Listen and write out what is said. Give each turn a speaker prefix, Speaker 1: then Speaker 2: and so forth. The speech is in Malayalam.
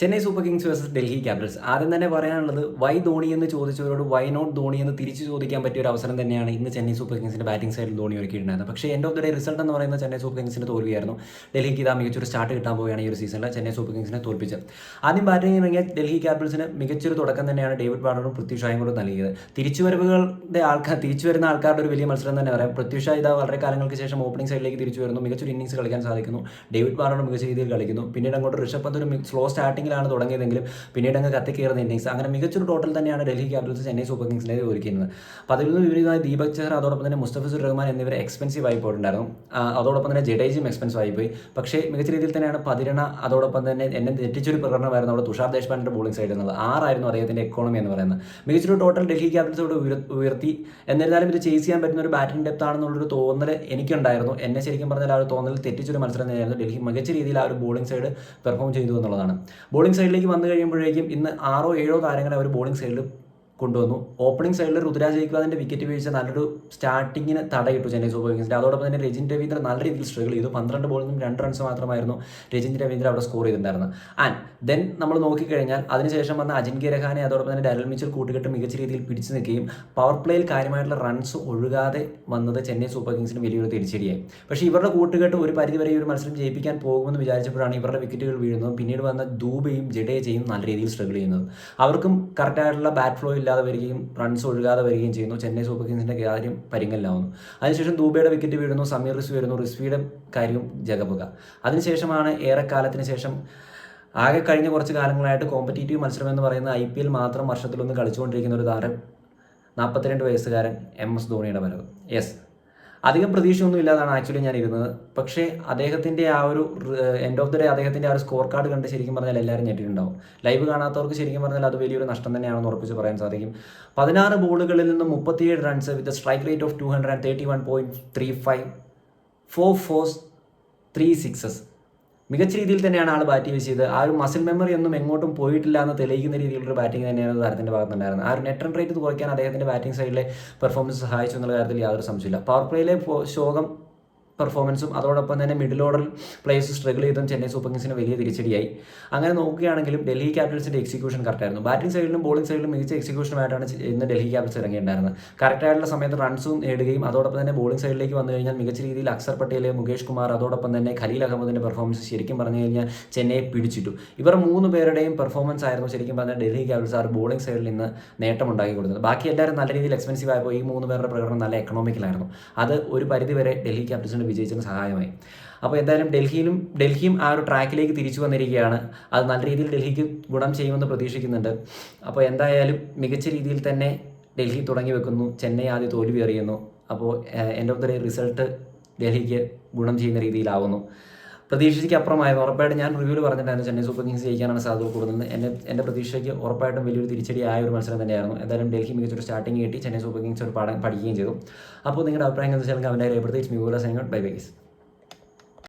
Speaker 1: Chennai Super Kings versus Delhi Capitals. ആദ്യം തന്നെ പറയാനുള്ളത് വൈ ധോണി എന്ന് ചോദിച്ചവരോട് വൈ നോട്ട് ധോണി എന്ന് തിരിച്ചു ചോദിക്കാൻ പറ്റിയ ഒരു അവസരം തന്നെയാണ് ഇന്ന് ചെന്നൈ സൂപ്പർ കിങ്സിന്റെ ബാറ്റിംഗ് സൈഡിൽ ധോണി ഒരുക്കിയിട്ടുണ്ടായിരുന്നത്. പക്ഷേ end of the day result എന്ന് പറയുന്നത് ചെന്നൈ സൂപ്പർ കിങ്സിന്റെ തോൽവിയായിരുന്നു. ഡൽഹിക്ക് ഇതാ മികച്ചൊരു സ്റ്റാർട്ട് കിട്ടാൻ പോവുകയാണ് ഈ ഒരു സീസണിൽ ചെന്നൈ സൂപ്പർ കിങ്സിനെ തോൽപ്പിച്ചത്. ആദ്യം ബാറ്റിംഗ് ഇറങ്ങിയ ഡൽഹി ക്യാപിറ്റൽസിന് മികച്ചൊരു തുടക്കം തന്നെയാണ് ഡേവിഡ് വാർണറും പൃഥ്വി ഷായും കൂടെ നൽകിയത്. തിരിച്ചുവരവുകളുടെ ആൾക്കാർ തിരിച്ചു വരുന്ന ആൾക്കാരുടെ ഒരു വലിയ മത്സരം തന്നെ പറയാം. പൃഥ്വി ഇതാ വളരെ കാലങ്ങൾക്ക് ശേഷം ഓപ്പണിംഗ് സൈഡിലേക്ക് തിരിച്ചു വരുന്നു മികച്ചൊരു ഇന്നിംഗ്സ് കളിക്കാൻ സാധിക്കുന്നു. ഡേവിഡ് വാർണർ മികച്ച രീതിയിൽ കളിക്കുന്നു. പിന്നീട് അങ്ങോട്ട് ഋഷഭ് പന്ത് ഒരു സ്ലോ സ്റ്റാർട്ടിങ്ങിലാണ് തുടങ്ങിയതെങ്കിലും പിന്നീട് അങ്ങ് കത്തിക്കയറുന്ന ഇന്നിങ്സ് അങ്ങനെ മികച്ചൊരു ടോട്ടൽ തന്നെയാണ് ഡൽഹി ക്യാപിറ്റൽസ് ചെന്നൈ സൂപ്പർ കിങ്സിനെ ഒരുക്കുന്നത് അപ്പോൾ അതിൽ നിന്ന് വിപരീതമായി ദീപക് ചെഹർ അതോടൊപ്പം തന്നെ മുസ്തഫിസുർ റഹ്മാൻ എന്നിവർ എക്സ്പെൻസീവ് ആയി പോയിട്ടുണ്ടായിരുന്നു. അതോടൊപ്പം തന്നെ ജഡേജും എക്സ്പെൻസീവ് ആയി പോയി. പക്ഷേ മികച്ച രീതിയിൽ തന്നെയാണ് പതിരണ അതോടൊപ്പം തന്നെ എന്നെ തെറ്റിച്ചൊരു പ്രകടനമായിരുന്നു അവിടെ തുഷാർ ദേശ്പാൻഡിന്റെ ബോളിംഗ് സൈഡിൽ നിന്നത് ആറായിരുന്നു അദ്ദേഹത്തിന്റെ എക്കോണമി എന്ന് പറയുന്നത്. മികച്ചൊരു ടോട്ടൽ ഡൽഹി ക്യാപിറ്റൽസ് ഇവിടെ ഉയർത്തി. എന്നിരുന്നാലും ഇത് ചേസ് ചെയ്യാൻ പറ്റുന്ന ഒരു ബാറ്റിംഗ് ഡെപ്ത് ആണെന്നുള്ളൊരു തോന്നൽ എനിക്കുണ്ടായിരുന്നു. എന്നെ ശരിക്കും പറഞ്ഞാൽ ആ ഒരു തോന്നൽ തെറ്റിച്ചൊരു മത്സരം തന്നെയായിരുന്നു ഡൽഹി മികച്ച രീതിയിൽ ആ ഒരു ബോളിംഗ് സൈഡ് പെർഫോം ചെയ്തു എന്നുള്ളതാണ്. ബോളിംഗ് സൈഡിലേക്ക് വന്നു കഴിയുമ്പോഴേക്കും ഇന്ന് ആറോ ഏഴോ താരങ്ങളെ അവർ ബോളിംഗ് സൈഡിൽ കൊണ്ടുവന്നു. ഓപ്പണിംഗ് സൈഡിൽ രുദ്രാജ് ജയ്ക്വാദിന്റെ വിക്കറ്റ് വീഴ്ച നല്ലൊരു സ്റ്റാർട്ടിങ്ങിന് തടയിട്ടു ചെന്നൈ സൂപ്പർ കിങ്സിന്റെ. അതോടൊപ്പം തന്നെ രജിൻ രവീന്ദ്രൻ നല്ല രീതിയിൽ സ്ട്രഗിൾ ചെയ്തു. പന്ത്രണ്ട് ബോളിൽ നിന്നും രണ്ട് റൺസ് മാത്രമായിരുന്നു രജിൻ രവീന്ദ്രൻ അവിടെ സ്കോർ ചെയ്തിട്ടുണ്ടായിരുന്നത്. ആൻഡ് ദെൻ നമ്മൾ നോക്കിക്കഴിഞ്ഞാൽ അതിനുശേഷം വന്ന അജിൻക്യ രഹാനെ അതോടൊപ്പം തന്നെ ഡരൽ മിച്ചൽ കൂട്ടുകെട്ട് മികച്ച രീതിയിൽ പിടിച്ചു നിൽക്കുകയും പവർ പ്ലേയിൽ കാര്യമായിട്ടുള്ള റൺസ് ഒഴുകാതെ വന്നത് ചെന്നൈ സൂപ്പർ കിങ്സിന് വലിയൊരു തിരിച്ചടിയായി. പക്ഷേ ഇവരുടെ കൂട്ടുകെട്ട് ഒരു പരിധിവരെ ഈ ഒരു മത്സരം ജയിപ്പിക്കാൻ പോകുമെന്ന് വിചാരിച്ചപ്പോഴാണ് ഇവരുടെ വിക്കറ്റുകൾ വീഴുന്നതും പിന്നീട് വന്ന ദൂബയും ജഡേജയും നല്ല രീതിയിൽ സ്ട്രഗിൾ ചെയ്യുന്നത്. അവർക്കും കറക്റ്റായിട്ടുള്ള ബാറ്റ് ഫ്ലോ ഇല്ലാതെ വരികയും റൺസ് ഒഴുകാതെ വരികയും ചെയ്യുന്നു. ചെന്നൈ സൂപ്പർ കിങ്സിന്റെ കാര്യം പരിങ്ങലിലാവുന്നു അതിനുശേഷം ദൂബയുടെ വിക്കറ്റ് വീഴുന്നു സമീർ റിസ്വി വരുന്നു റിസ്വിയുടെ കാര്യവും ജഗപുക അതിനുശേഷമാണ് ഏറെക്കാലത്തിന് ശേഷം ആകെ കഴിഞ്ഞ കുറച്ച് കാലങ്ങളായിട്ട് കോമ്പറ്റീറ്റീവ് മത്സരം എന്ന് പറയുന്ന ഐ പി എൽ മാത്രം വർഷത്തിലൊന്ന് കളിച്ചുകൊണ്ടിരിക്കുന്ന ഒരു താരം നാൽപ്പത്തിരണ്ട് വയസ്സുകാരൻ എം എസ് ധോണിയുടെ വരവ്. യെസ് അധികം പ്രതീക്ഷയൊന്നും ഇല്ലാതാണ് ആക്ച്വലി ഞാൻ ഇരുന്നത് പക്ഷേ അദ്ദേഹത്തിന്റെ ആ ഒരു എൻഡ് ഓഫ് ദി ഡേ അദ്ദേഹത്തിന്റെ ആ ഒരു സ്കോർ കാർഡ് കണ്ട് ശരിക്കും പറഞ്ഞാൽ എല്ലാവരും ഞെട്ടിയിട്ടുണ്ടാവും ലൈവ് കാണാത്തവർക്ക് ശരിക്കും പറഞ്ഞാൽ അത് വലിയൊരു നഷ്ടം തന്നെയാണെന്ന് ഉറപ്പിച്ച് പറയാൻ സാധിക്കും. പതിനാറ് ബോളുകളിൽ നിന്ന് മുപ്പത്തിയേഴ് runs with strike rate of two hundred and thirty one point three five four fours three sixes മികച്ച രീതിയിൽ തന്നെയാണ് ആൾ ബാറ്റ് ചെയ്തത്. ആ ഒരു മസിൽ മെമ്മറി ഒന്നും എങ്ങോട്ടും പോയിട്ടില്ല എന്ന് തെളിയിക്കുന്ന രീതിയിലുള്ള ബാറ്റിംഗ് തന്നെയാണ് താരത്തിന്റെ ഭാഗത്തുണ്ടായിരുന്നത് ആ ഒരു നെറ്റ് റൺ റേറ്റ് കുറയ്ക്കാൻ അദ്ദേഹത്തിന്റെ ബാറ്റിംഗ് സൈഡിലെ പെർഫോമൻസ് സഹായിച്ചു എന്നുള്ള കാര്യത്തിൽ യാതൊരു സംശയമില്ല പവർ പ്ലേയിലെ ശോകം പെർഫോമൻസും അതോടൊപ്പം തന്നെ മിഡിൽ ഓർഡർ പ്ലേസ് സ്ട്രഗിൾ ചെയ്തും ചെന്നൈ സൂപ്പർ കിങ്സിന് വലിയ തിരിച്ചടിയായി. അങ്ങനെ നോക്കുകയാണെങ്കിലും ഡൽഹി ക്യാപിറ്റൽസിന്റെ എക്സിക്യൂഷൻ കറക്റ്റായിരുന്നു ബാറ്റിംഗ് സൈഡിലും ബോളിംഗ് സൈഡിലും മികച്ച എക്സിക്യൂഷനുമായിട്ടാണ് ഇന്ന് ഡൽഹി ക്യാപിറ്റൽസ് ഇറങ്ങിയിട്ടുണ്ടായിരുന്നത്. കറക്റ്റായിട്ടുള്ള സമയത്ത് റൺസും നേടുകയും അതോടൊപ്പം തന്നെ ബോളിംഗ് സൈഡിലേക്ക് വന്നു കഴിഞ്ഞാൽ മികച്ച രീതിയിൽ അക്സർ പട്ടേൽ മുകേഷ് കുമാർ അതോടൊപ്പം തന്നെ ഖലീൽ അഹമ്മദിന്റെ പെർഫോമൻസ് ശരിക്കും പറഞ്ഞു കഴിഞ്ഞാൽ ചെന്നൈയെ പിടിച്ചിട്ടു. ഇവർ മൂന്ന് പേരുടെയും പെർഫോമൻസ് ആയിരുന്നു ശരിക്കും പറഞ്ഞാൽ ഡൽഹി ക്യാപിറ്റൽസ് ആ ഒരു ബോളിംഗ് സൈഡിൽ നിന്ന് നേട്ടം ഉണ്ടാക്കി കൊടുത്തത്. ബാക്കി എല്ലാവരും നല്ല രീതിയിൽ എക്സ്പെൻസീവ് ആയപ്പോൾ ഈ മൂന്ന് പേരുടെ പ്രകടനം നല്ല എക്കണോമിക്കലായിരുന്നു അത് ഒരു പരിധിവരെ ഡൽഹി ക്യാപിറ്റൽസിന് വിജയിച്ചതിന് സഹായമായി. അപ്പോൾ എന്തായാലും ഡൽഹിയിലും ഡൽഹിയും ആ ഒരു ട്രാക്കിലേക്ക് തിരിച്ചു വന്നിരിക്കുകയാണ്. അത് നല്ല രീതിയിൽ ഡൽഹിക്ക് ഗുണം ചെയ്യുമെന്ന് പ്രതീക്ഷിക്കുന്നുണ്ട്. അപ്പോൾ എന്തായാലും മികച്ച രീതിയിൽ തന്നെ ഡൽഹി തുടങ്ങി വെക്കുന്നു. ചെന്നൈ ആദ്യം തോൽവി അറിയുന്നു അപ്പോൾ എൻഡ് ഓഫ് റിസൾട്ട് ഡൽഹിക്ക് ഗുണം ചെയ്യുന്ന രീതിയിലാവുന്നു. പ്രതീക്ഷയ്ക്ക് അപ്പുറമായിരുന്നു ഉറപ്പായിട്ടും ഞാൻ റിവ്യൂവിൽ പറഞ്ഞിട്ടായിരുന്നു ചെന്നൈ സൂപ്പർ കിങ്സ് ജയിക്കാനാണ് സാധ്യത കൂടുതൽ എന്റെ എന്റെ പ്രതീക്ഷയ്ക്ക് ഉറപ്പായിട്ടും വലിയൊരു തിരിച്ചടി ആയ ഒരു മത്സരം തന്നെയായിരുന്നു. എന്തായാലും ഡൽഹി മികച്ചൊരു സ്റ്റാർട്ടിങ് കിട്ടി. ചെന്നൈ സൂപ്പർ കിങ്സ് ഒരു പാഠം പഠിക്കുകയും ചെയ്തു. അപ്പോൾ നിങ്ങളുടെ അഭിപ്രായം എന്താ വെച്ചാൽ അവന്റെ രേഖപ്പെടുത്തി. It's മ്യൂല by bias